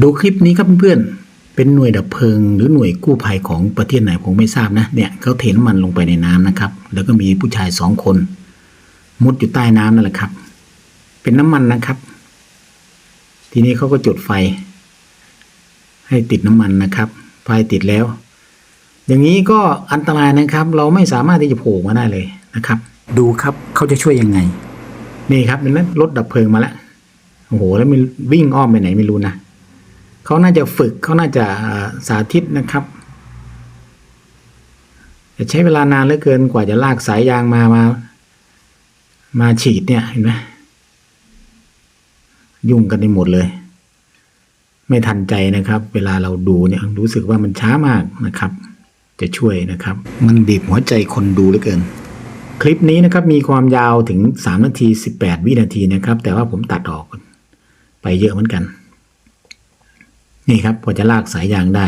ดูคลิปนี้ครับเพื่อนๆ เป็นหน่วยดับเพลิง หรือหน่วยกู้ภัยของประเทศไหนผมไม่ทราบนะ เนี่ยเขาเทน้ำมันลงไปในน้ำนะครับ แล้วก็มีผู้ชายสองคน มุดอยู่ใต้น้ำนั่นแหละครับ เป็นน้ำมันนะครับ ทีนี้เขาก็จุดไฟ ให้ติดน้ำมันนะครับ ไฟติดแล้ว อย่างนี้ก็อันตรายนะครับ เราไม่สามารถที่จะโผล่มาได้เลยนะครับ ดูครับเขาจะช่วยยังไง นี่ครับเห็นไหมรถดับเพลิงมาแล้วโอ้โหแล้วมันวิ่งอ้อมไปไหนไม่รู้นะ เขาน่าจะฝึกเขาน่าจะอ่าสาธิตนะครับจะใช้เวลานานเหลือเกินกว่าจะลากสายยางมามา มาฉีดเนี่ยเห็นไหมยุ่งกันไปหมดเลย ไม่ทันใจนะครับ เวลาเราดูเนี่ยรู้สึกว่ามันช้ามากนะครับ จะช่วยนะครับ มันบีบหัวใจคนดูเหลือเกิน คลิปนี้นะครับมีความยาวถึง 3 นาที 18 วินาทีนะครับ แต่ว่าผมตัดออกไปเยอะเหมือนกัน นี่ครับพอจะลากสายยางได้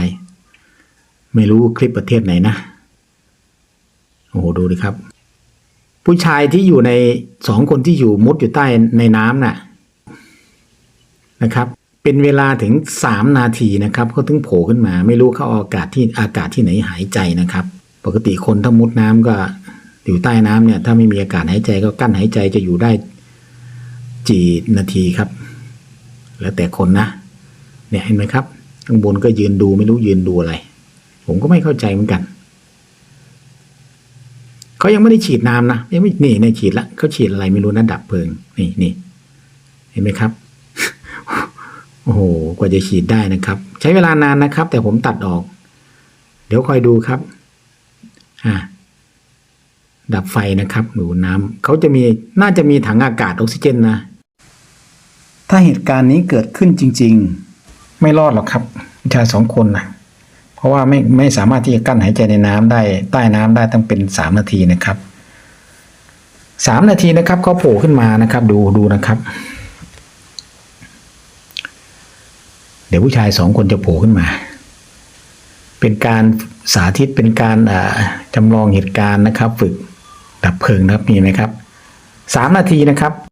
ไม่รู้คลิปประเทศไหนนะ โอ้โหดูดิครับ ผู้ชายที่อยู่ในสองคนที่อยู่มุดอยู่ใต้ในน้ำน่ะนะครับ เป็นเวลาถึง3นาทีนะครับเขาถึงโผล่ขึ้นมา ไม่รู้เขาเอาอากาศที่อากาศที่ไหนหายใจนะครับ ปกติคนถ้ามุดน้ำก็อยู่ใต้น้ำเนี่ย ถ้าไม่มีอากาศหายใจก็กั้นหายใจจะอยู่ได้กี่นาทีครับ แล้วแต่คนนะ เนี่ยเห็นไหมครับข้างบนก็ยืนดูไม่รู้ยืนดูอะไร ผมก็ไม่เข้าใจเหมือนกันเขายังไม่ได้ฉีดน้ำนะยังไม่นี่ในฉีดละเขาฉีดอะไรไม่รู้นะดับเพลิงนี่นี่เห็นไหมครับโอ้โหกว่าจะฉีดได้นะครับ ใช้เวลานานนะครับ แต่ผมตัดออก เดี๋ยวคอยดูครับอ่าดับไฟนะครับดูน้ำเขาจะมีน่าจะมีถังอากาศออกซิเจนนะ ถ้าเหตุการณ์นี้เกิดขึ้นจริง ๆ ไม่รอดหรอกครับผู้ชายสองคนนะเพราะว่าไม่ไม่สามารถที่จะกั้นหายใจในน้ำได้ใต้น้ำได้ต้องเป็นสามนาทีนะครับสามนาทีนะครับเขาโผล่ขึ้นมานะครับ ดูดูนะครับ เดี๋ยวผู้ชายสองคนจะโผล่ขึ้นมา เป็นการสาธิตเป็นการอ่าจำลองเหตุการณ์นะครับ ฝึกดับเพลิงนะครับมีไหมครับสามนาทีนะครับ